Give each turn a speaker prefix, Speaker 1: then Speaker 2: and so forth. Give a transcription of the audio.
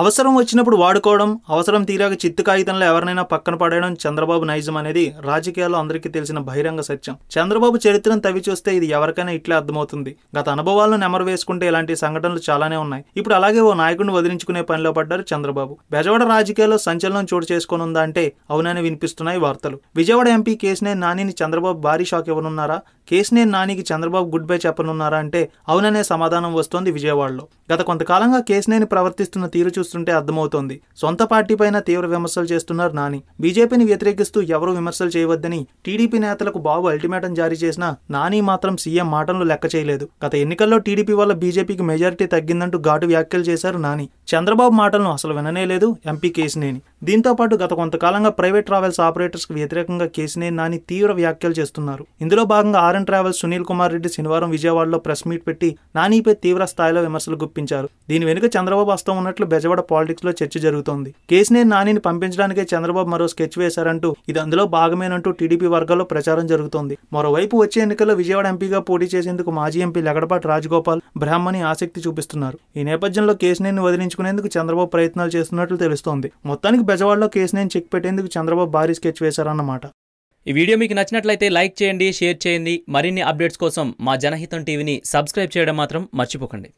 Speaker 1: అవసరం వచ్చినప్పుడు వాడుకోవడం అవసరం తీరాక చిత్తు కాగితంలో ఎవరినైనా పక్కన పడేయడం చంద్రబాబు నైజం అనేది రాజకీయాల్లో అందరికీ తెలిసిన బహిరంగ సత్యం. చంద్రబాబు చరిత్రను తవ్వి చూస్తే ఇది ఎవరికైనా ఇట్లే అర్థమవుతుంది. గత అనుభవాలను నెమరు వేసుకుంటే ఇలాంటి సంఘటనలు చాలానే ఉన్నాయి. ఇప్పుడు అలాగే ఓ నాయకుడిని వదిలించుకునే పనిలో పడ్డారు చంద్రబాబు. బెజవాడ రాజకీయాల్లో సంచలనం చోటు చేసుకొని అంటే అవునని వినిపిస్తున్నాయి వార్తలు. విజయవాడ ఎంపీ కేసినేని నానిని చంద్రబాబు భారీ షాక్ ఇవ్వనున్నారా? కేసినేని నానికి చంద్రబాబు గుడ్ బై చెప్పనున్నారా అంటే అవుననే సమాధానం వస్తోంది విజయవాడలో. గత కొంతకాలంగా కేసినేని ప్రవర్తిస్తున్న తీరు చూస్తుంటే అర్థమవుతోంది. సొంత పార్టీ పైన తీవ్ర విమర్శలు చేస్తున్నారు నాని. బీజేపీని వ్యతిరేకిస్తూ ఎవరూ విమర్శలు చేయవద్దని టీడీపీ నేతలకు బాబు అల్టిమేటం జారీ చేసినా నాని మాత్రం సీఎం మాటలను లెక్క చేయలేదు. గత ఎన్నికల్లో టీడీపీ వల్ల బీజేపీకి మెజారిటీ తగ్గిందంటూ ఘాటు వ్యాఖ్యలు చేశారు నాని. చంద్రబాబు మాటలను అసలు విననే లేదు ఎంపీ కేసినేని దీంతో పాటు గత కొంతకాలంగా ప్రైవేట్ ట్రావెల్స్ ఆపరేటర్స్కు వ్యతిరేకంగా కేసినేని నాని తీవ్ర వ్యాఖ్యలు చేస్తున్నారు. ఇందులో భాగంగా ఆర్ఎన్ ట్రావెల్స్ సునీల్ కుమార్ రెడ్డి శనివారం విజయవాడలో ప్రెస్ మీట్ పెట్టి నానిపై తీవ్ర స్థాయిలో విమర్శలు గుప్పించారు. దీని వెనుక చంద్రబాబు హస్తం ఉన్నట్లు బెజవాడ పాలిటిక్స్లో చర్చ జరుగుతోంది. కేసినేని నానిని పంపించడానికే చంద్రబాబు మరో స్కెచ్ వేశారంటూ ఇది అందులో భాగమేనంటూ టీడీపీ వర్గాల్లో ప్రచారం జరుగుతోంది. మరోవైపు వచ్చే ఎన్నికల్లో విజయవాడ ఎంపీగా పోటీ చేసేందుకు మాజీ ఎంపీ లగడపాటి రాజగోపాల్ బ్రాహ్మణి ఆసక్తి చూపిస్తున్నారు. ఈ నేపథ్యంలో కేసినేని తీసుకునేందుకు చంద్రబాబు ప్రయత్నాలు చేస్తున్నట్లు తెలుస్తోంది. మొత్తానికి బెజవాడలో కేసు నేను చెక్ పెట్టేందుకు చంద్రబాబు భారీ స్కెచ్ వేశారన్నమాట.
Speaker 2: ఈ వీడియో మీకు నచ్చినట్లయితే లైక్ చేయండి షేర్ చేయండి. మరిన్ని అప్డేట్స్ కోసం మా జనహితం టీవీని సబ్స్క్రైబ్ చేయడం మాత్రం మర్చిపోకండి.